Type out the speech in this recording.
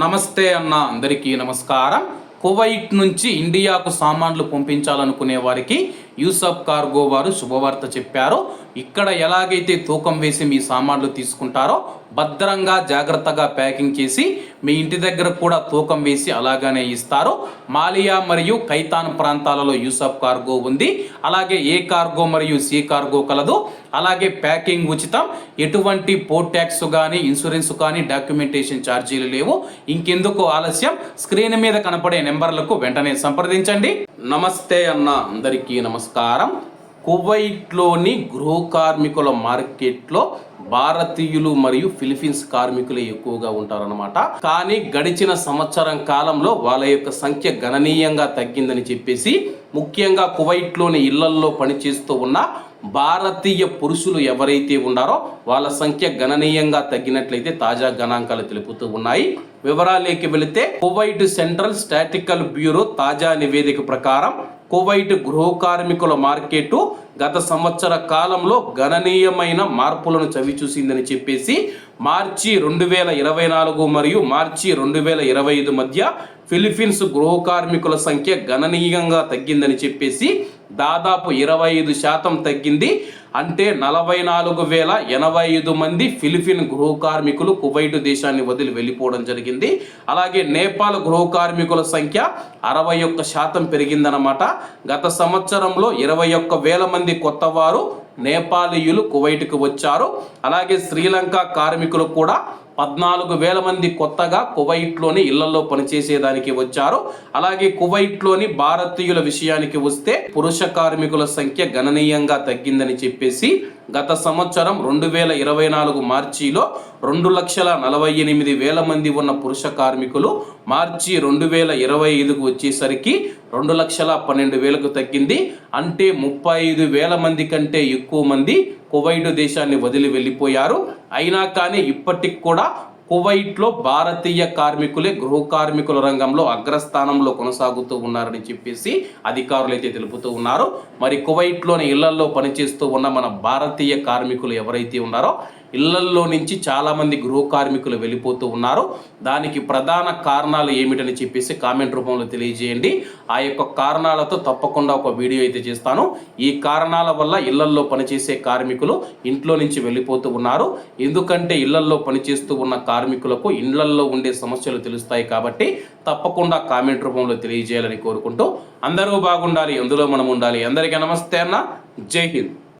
నమస్తే అన్న అందరికీ నమస్కారం. కువైట్ నుంచి ఇండియాకు సామాన్లు పంపించాలనుకునే వారికి యూసఫ్ కార్గో వారు శుభవార్త చెప్పారు. ఇక్కడ ఎలాగైతే తూకం వేసి మీ సామాన్లు తీసుకుంటారో భద్రంగా జాగ్రత్తగా ప్యాకింగ్ చేసి మీ ఇంటి దగ్గర కూడా తూకం వేసి అలాగనే ఇస్తారు. మాలియా మరియు కైతాన్ ప్రాంతాలలో యూసఫ్ కార్గో ఉంది. అలాగే ఏ కార్గో మరియు సి కార్గో కలదు. అలాగే ప్యాకింగ్ ఉచితం. ఎటువంటి పోర్ట్ ట్యాక్స్ కానీ ఇన్సూరెన్స్ కానీ డాక్యుమెంటేషన్ ఛార్జీలు లేవు. ఇంకెందుకు ఆలస్యం? స్క్రీన్ మీద కనపడే నెంబర్లకు వెంటనే సంప్రదించండి. నమస్తే అన్న అందరికీ నమస్కారం. కువైట్లోని గృహ కార్మికుల మార్కెట్లో భారతీయులు మరియు ఫిలిపీన్స్ కార్మికులే ఎక్కువగా ఉంటారన్నమాట. కానీ గడిచిన సంవత్సరం కాలంలో వాళ్ళ యొక్క సంఖ్య గణనీయంగా తగ్గిందని చెప్పేసి ముఖ్యంగా కువైట్లోని ఇళ్ళల్లో పనిచేస్తూ ఉన్న భారతీయ పురుషులు ఎవరైతే ఉన్నారో వాళ్ళ సంఖ్య గణనీయంగా తగ్గినట్లయితే తాజా గణాంకాలు తెలుపుతూ ఉన్నాయి. వివరాలేకి వెళితే కువైట్ సెంట్రల్ స్టాటికల్ బ్యూరో తాజా నివేదిక ప్రకారం కువైట్ గృహ కార్మికుల మార్కెట్ గత సంవత్సర కాలంలో గణనీయమైన మార్పులను చవిచూసిందని చెప్పేసి మార్చి రెండు వేల ఇరవై నాలుగు మరియు మార్చి రెండు వేల ఇరవై ఐదు మధ్య ఫిలిప్పీన్స్ గృహ కార్మికుల సంఖ్య గణనీయంగా తగ్గిందని చెప్పేసి దాదాపు ఇరవై ఐదు శాతం తగ్గింది. అంటే నలభై నాలుగు వేల ఎనభై ఐదు మంది ఫిలిపిన్ గృహ కార్మికులు కువైట్ దేశాన్ని వదిలి వెళ్ళిపోవడం జరిగింది. అలాగే నేపాల్ గృహ కార్మికుల సంఖ్య అరవై ఒక్క శాతం పెరిగిందనమాట గత సంవత్సరంలో ఇరవై ఒక్క వేల మంది కొత్త వారు నేపాలీయులు కువైట్కు వచ్చారు. అలాగే శ్రీలంక కార్మికులు కూడా పద్నాలుగు వేల మంది కొత్తగా కువైట్లోని ఇళ్ళలో పనిచేసేదానికి వచ్చారు. అలాగే కువైట్లోని భారతీయుల విషయానికి వస్తే పురుష కార్మికుల సంఖ్య గణనీయంగా తగ్గిందని చెప్పేసి గత సంవత్సరం రెండు వేల ఇరవై నాలుగు మార్చిలో రెండు లక్షల నలభై ఎనిమిది వేల మంది ఉన్న పురుష కార్మికులు మార్చి రెండు వేల ఇరవై ఐదుకు వచ్చేసరికి రెండు లక్షల పన్నెండు వేలకు తగ్గింది. అంటే ముప్పై ఐదు వేల మంది కంటే ఎక్కువ మంది కువైట్ దేశాన్ని వదిలి వెళ్ళిపోయారు. అయినా కానీ ఇప్పటికి కూడా కువైట్లో భారతీయ కార్మికులే గృహ కార్మికుల రంగంలో అగ్రస్థానంలో కొనసాగుతూ ఉన్నారని చెప్పేసి అధికారులు అయితే తెలుపుతూ ఉన్నారు. మరి కువైట్లోని ఇళ్ళల్లో పనిచేస్తూ ఉన్న మన భారతీయ కార్మికులు ఎవరైతే ఉన్నారో ఇళ్ళల్లో నుంచి చాలామంది గృహ కార్మికులు వెళ్ళిపోతూ ఉన్నారు. దానికి ప్రధాన కారణాలు ఏమిటని చెప్పేసి కామెంట్ రూపంలో తెలియజేయండి. ఆ యొక్క కారణాలతో తప్పకుండా ఒక వీడియో అయితే చేస్తాను. ఈ కారణాల వల్ల ఇళ్ళల్లో పనిచేసే కార్మికులు ఇంట్లో నుంచి వెళ్ళిపోతూ ఉన్నారు. ఎందుకంటే ఇళ్ళల్లో పనిచేస్తూ ఉన్న కార్మికులకు ఇళ్ళల్లో ఉండే సమస్యలు తెలుస్తాయి కాబట్టి తప్పకుండా కామెంట్ రూపంలో తెలియజేయాలని కోరుకుంటూ అందరూ బాగుండాలి అందులో మనం ఉండాలి. అందరికీ నమస్తే అన్న. జై హింద్.